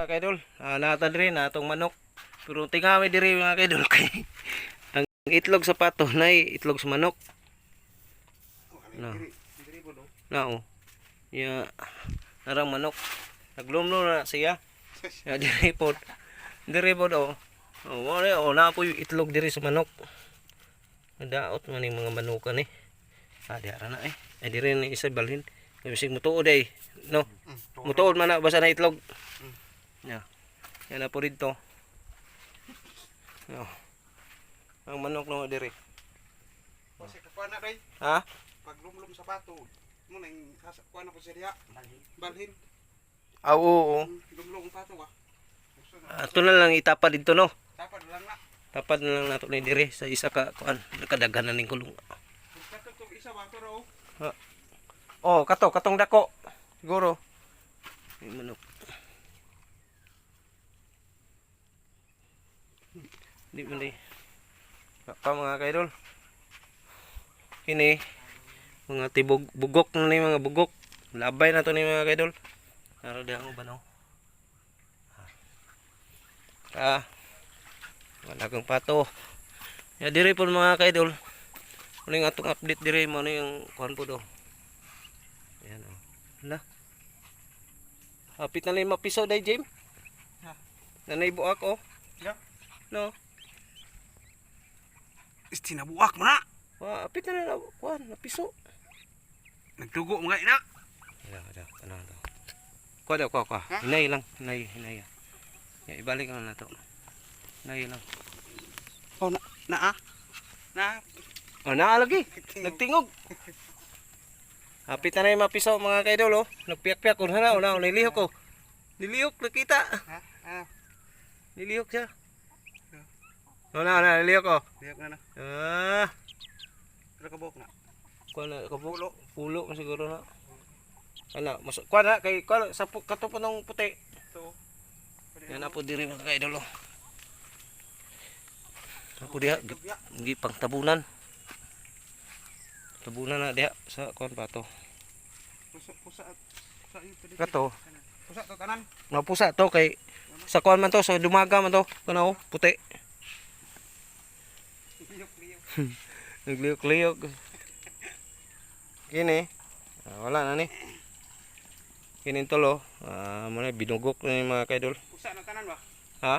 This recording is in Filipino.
Mga kaidol, uh, nata diri na atong manok. Pero tingami diri mga kaidol kay ang itlog sa pato na itlog sa manok. No. Na oh. Ya narang manok. Naglumlo na siya. Ya diri pod. Diri pod oh. Oh, wala oh na po yung itlog diri sa manok. Nadaot man yung mga manukan eh. Ah, di ara na eh. Ay diri na isa balhin. Bisig mutuod eh. No. Mutuod man na basta na itlog. Ya. Yan na po dito. No. Ang manok no diri. Kasi kakuha na kay Ha? pag lumlum sa pato. Mo nang kuha na po siya diha. Balhin. Ah, oo. oo. Lumlum ang pato ka. Gusto na. Ato na lang itapad dito no. Tapad lang na. Tapad na lang nato ni diri sa isa ka kuan nakadaghan na ning kulong. Kato isa ba pero Oh, kato katong dako. Siguro. May manok. Di man di. Pa mga kaidol. Kini mga tibog bugok na ni mga bugok. Labay na to ni mga kaidol. Naro di ako banaw. Ah. Wala kang pato. Ya diri po mga kaidol. Ano yung atong update diri mo ano yung kuhan po do. Ayan o. Hala. Hapit na lima piso day, Jim. Ha? Nanay buak o. Yeah. No. Is tinabuak mo na. Wa, hapit na na kuhan, na piso. Nagtugo mo nga ina. Ada, ada. Ano to? Kuha daw, kuha, kuha. Ha? Hinay lang, hinay, hinay. Ya, ibalik na na to. Hinay lang. Oh na na ah. Na. Oh, naalagi. Nagtingog. Hapit na na yung mga piso mga kaidol oh. Nagpiyak-piyak ko na na, nilihok ko. Nilihok, nakita. Ha? Ah. Nilihok siya. Oh, na, na, nilihok ko. Diyak na na. Ah. Pero kabok na. Kuha na, kapulo. Pulo na siguro na. Ano, mas, kuha na, kay, kuha na, sa pa ng puti. So. Yan na po diri mga kaidol oh. Ako diha, gi, gi pang tabunan. Tabunan na diha sa kuan pa to. Pusa pusa pwede. Kato, Pusa to tanan. napusa to kay sa kuan man to, sa dumaga man to. Kuno puti. Nagliyok-liyok. Kini. Ah, wala na ni. Kini tulo. Ah, mo na binugok ni mga kaidol. Pusa na tanan ba? Ha?